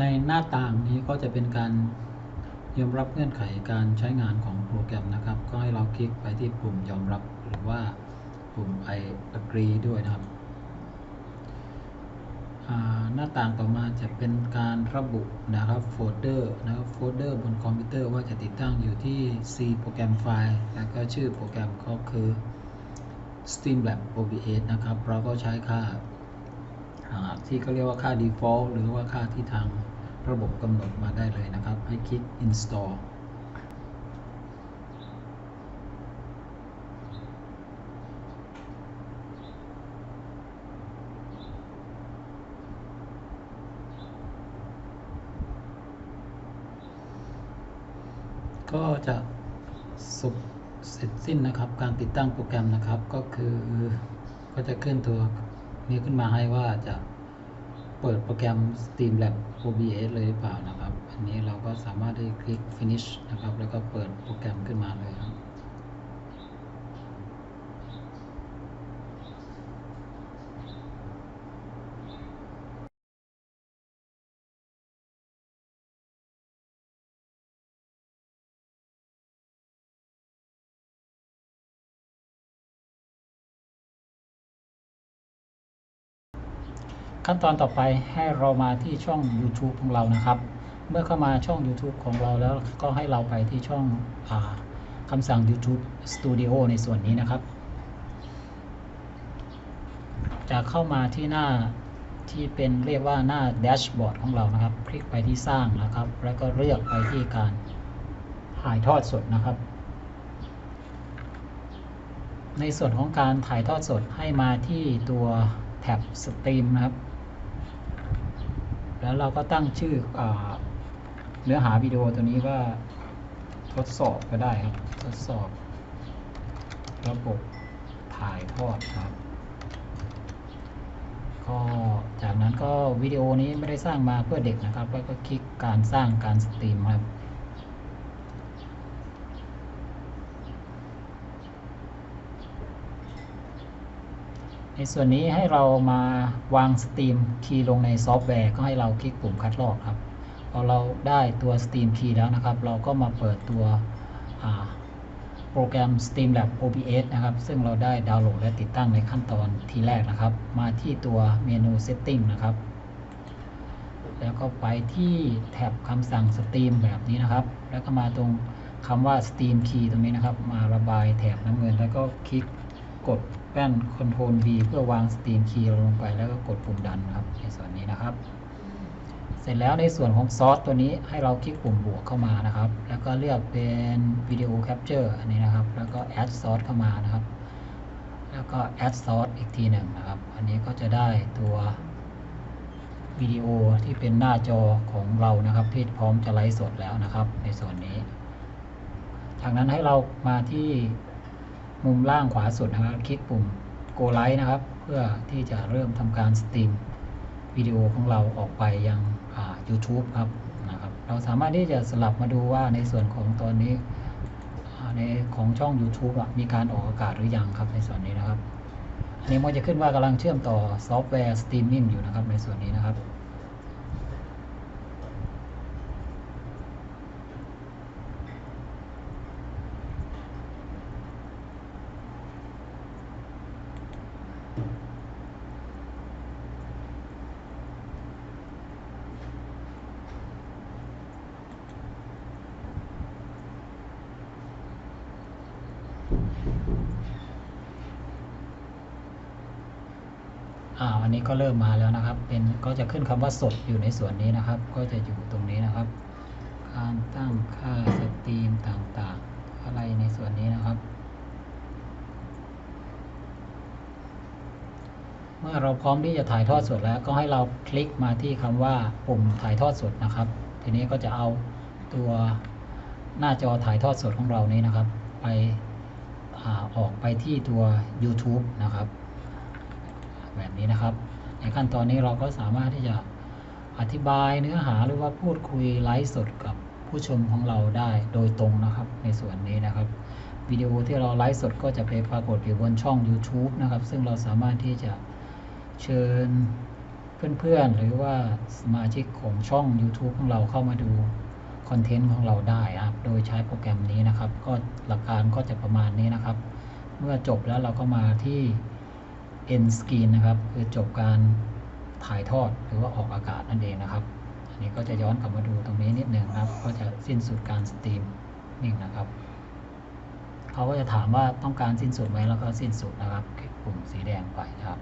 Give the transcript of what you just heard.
ในหน้าต่างนี้ก็จะเป็นการยอมรับเงื่อนไขการใช้งานของโปรแกรมนะครับ ก็ให้เราคลิกไปที่ปุ่มยอมรับหรือว่าปุ่ม I agree ด้วยนะครับหน้าต่างต่อมาจะเป็นการระบุนะครับโฟลเดอร์นะครับโฟลเดอร์บนคอมพิวเตอร์ว่าจะติดตั้งอยู่ที่ C โปรแกรมไฟล์ แล้วก็ชื่อโปรแกรมก็คือ Steam Lab OBS นะครับ เราก็ใช้ค่าอ่าที่เขาเรียกว่าค่า default หรือว่าค่าที่ทาง ระบบกำหนดมาได้เลยนะครับ ให้คลิก install ก็จะสุกเสร็จสิ้นนะครับ การติดตั้งโปรแกรมนะครับก็คือก็จะขึ้นตัวนี้ขึ้นมาให้ว่าจะ เปิดโปรแกรม Streamlab OBS เลยหรือเปล่านะครับ อันนี้เราก็สามารถได้คลิก finish นะครับ แล้วก็เปิดโปรแกรมขึ้นมาเลยครับ ขั้นตอนต่อไปให้เรามาที่ช่อง YouTube ของเรานะครับ เมื่อเข้ามาช่อง YouTube ของเราแล้วก็ให้เราไปที่ช่องอคำสั่ง YouTube Studio ในส่วนนี้นะครับ จะเข้ามาที่หน้าที่เป็นเรียกว่าหน้าแดชบอร์ดของเรานะครับ คลิกไปที่สร้างนะครับ แล้วก็เลือกไปที่การถ่ายทอดสดนะครับ ในส่วนของการถ่ายทอดสดให้มาที่ตัวแท็บสตรีมนะครับ แล้วเราก็ตั้งชื่ออเนื้อหาวิดีโอตัวนี้ว่าทดสอบก็ได้ครับ ทดสอบ ระบบถ่ายทอดครับ ก็จากนั้นก็วิดีโอนี้ไม่ได้สร้างมาเพื่อเด็กนะครับ แล้วก็คลิกการสร้างการสตรีมครับ ในส่วนนี้ให้เรามาวางสตรีมคีย์ลงในซอฟต์แวร์ก็ให้เราคลิกปุ่มคัดลอกครับพอเราได้ตัวสตรีมคีย์แล้วนะครับ เราก็มาเปิดตัวโปรแกรม Streamlab OBS นะครับ ซึ่งเราได้ดาวน์โหลดและติดตั้งในขั้นตอนทีแรกนะครับ มาที่ตัวเมนู Setting นะครับ แล้วก็ไปที่แท็บคำสั่งสตรีมแบบนี้นะครับ แล้วก็มาตรงคำว่า Stream Key ตรงนี้นะครับ มาระบายแถบน้ำเงิน แล้วก็คลิกกด ป้น Ctrl V เพื่อวาง Stream Key ลงไปแล้วก็กดปุ่มดันครับในส่วนนี้นะครับ เสร็จแล้วในส่วนของซอสตัวนี้ให้เราคลิกปุ่มบวกเข้ามานะครับ แล้วก็เลือกเป็นวิดีโอแคปเจอร์อันนี้นะครับ แล้วก็ add source เข้ามานะครับ แล้วก็ add source อีกทีหนึ่งนะครับ อันนี้ก็จะได้ตัววิดีโอที่เป็นหน้าจอของเรานะครับที่พร้อมจะไลฟ์สดแล้วนะครับ ในส่วนนี้ จากนั้นให้เรามาที่ มุมล่างขวาสุดนะครับคลิกปุ่ม go live นะครับ เพื่อที่จะเริ่มทำการสตรีมวิดีโอของเราออกไปยัง YouTube ครับนะครับ เราสามารถที่จะสลับมาดูว่าในส่วนของตอนนี้ในของช่อง YouTube อะมีการออกอากาศหรือยังครับในส่วนนี้นะครับอันนี้มันจะขึ้นว่ากำลังเชื่อมต่อซอฟต์แวร์สตรีมมิ่งอยู่นะครับในส่วนนี้นะครับ อ่าวันนี้ก็เริ่มมาแล้วนะครับ เป็นก็จะขึ้นคำว่าสดอยู่ในส่วนนี้นะครับ ก็จะอยู่ตรงนี้นะครับ การตั้งค่าสตรีมต่างๆ อะไรในส่วนนี้นะครับ เมื่อเราพร้อมที่จะถ่ายทอดสดแล้ว ก็ให้เราคลิกมาที่คำว่าปุ่มถ่ายทอดสดนะครับ ทีนี้ก็จะเอาตัวหน้าจอถ่ายทอดสดของเรานี้นะครับ ไปอออกไปที่ตัว YouTube นะครับ แบบนี้นะครับ ในขั้นตอนนี้เราก็สามารถที่จะอธิบายเนื้อหาหรือว่าพูดคุยไลฟ์สดกับผู้ชมของเราได้โดยตรงนะครับในส่วนนี้นะครับวิดีโอที่เราไลฟ์สดก็จะไปปรากฏอยู่บนช่อง YouTube นะครับ ซึ่งเราสามารถที่จะ เชิญเพื่อนๆ หรือว่าสมาชิกของช่อง YouTube ของเราเข้ามาดูคอนเทนต์ของเราได้ครับ โดยใช้โปรแกรมนี้นะครับ ก็หลักการก็จะประมาณนี้นะครับ เมื่อจบแล้วเราก็มาที่ end screen นะครับ คือจบการถ่ายทอดหรือว่าออกอากาศนั่นเองนะครับ อันนี้ก็จะย้อนกลับมาดูตรงนี้นิดหนึ่งนะครับ ก็จะสิ้นสุดการสตรีมนิ่งนะครับ เขาก็จะถามว่าต้องการสิ้นสุดไหมแล้วก็สิ้นสุดนะครับคลิกปุ่มสีแดงไปนะครับ